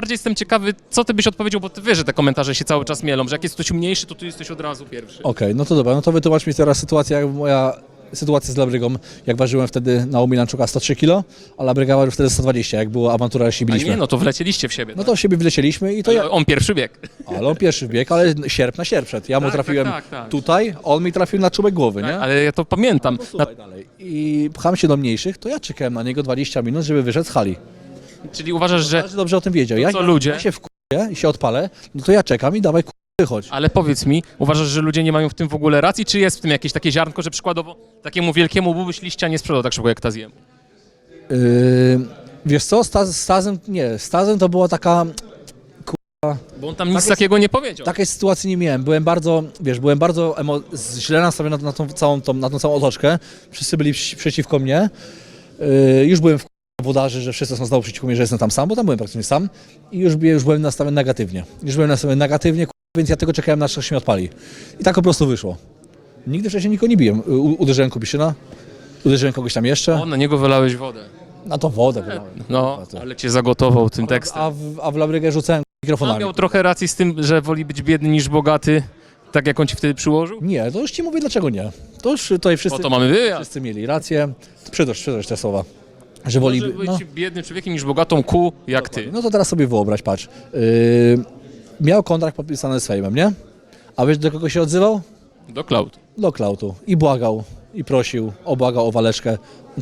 Bardziej jestem ciekawy, co ty byś odpowiedział, bo ty wiesz, że te komentarze się cały czas mielą, że jak jest ktoś mniejszy, to ty jesteś od razu pierwszy. Okej, no to dobra, no to wytłumacz mi teraz sytuację, jak moja sytuacja z Labrygą, jak ważyłem wtedy na Milanczuka 103 kg, a Labryga ważył wtedy 120, jak była awantura, jak się A biliśmy. nie, no to wlecieliście w siebie. No to w siebie wlecieliśmy i to ja, On pierwszy bieg. ale on pierwszy wbieg, ale sierp na sierp szedł. Ja mu Tak, trafiłem tak, tak, tak. tutaj, on mi trafił na czubek głowy, nie? Ale ja to pamiętam. Na, Słuchaj dalej. I pcham się do mniejszych, to ja czekałem na niego 20 minut, żeby wyszedł z hali. Czyli uważasz, że... Każdy dobrze o tym wiedział. Ja, co ludzie? ja się wkuję i się odpalę, no to ja czekam i dawaj ku- wychodź. Ale powiedz mi, uważasz, że ludzie nie mają w tym w ogóle racji, czy jest w tym jakieś takie ziarnko, że przykładowo takiemu wielkiemu łubu byś liścia nie sprzedał tak szybko jak Taziemu? Yy, wiesz co, Staz, Stazem, nie, Stazem to była taka, Bo on tam nic jest- takiego nie powiedział. takiej sytuacji nie miałem. Byłem bardzo, wiesz, byłem bardzo emo- źle nastawiony na, na, tą całą, tą, na tą całą otoczkę. Wszyscy byli przy- przeciwko mnie. Yy, już byłem w wodarzy, że wszyscy są znowu przeciwko mnie, że jestem tam sam, bo tam byłem praktycznie sam. I już, już byłem nastawiony negatywnie. Już byłem nastawiony negatywnie, więc ja tylko czekałem na że się odpali. I tak po prostu wyszło. Nigdy wcześniej nikogo nie biłem. U, uderzyłem Kubiszyna, uderzyłem kogoś tam jeszcze. O, na niego wylałeś wodę. Na to wodę wylałem. No, ale cię zagotował tym tekstem. a, w, a w Labrygę rzucałem On mikrofonami. miał trochę racji z tym, że woli być biedny niż bogaty, tak jak on ci wtedy przyłożył? Nie, to już ci mówię dlaczego nie. To już tutaj Po wszyscy, to mamy wszyscy mieli rację. Przydość, przydość te słowa. Że woli... Może być No, biednym człowiekiem niż bogatą ku jak ty. no to teraz sobie wyobraź, patrz. Yy, miał kontrakt podpisany z Fejmem, nie? A wiesz do kogo się odzywał? Do cloud. Do Klautu. I błagał, i prosił, obłagał o waleczkę.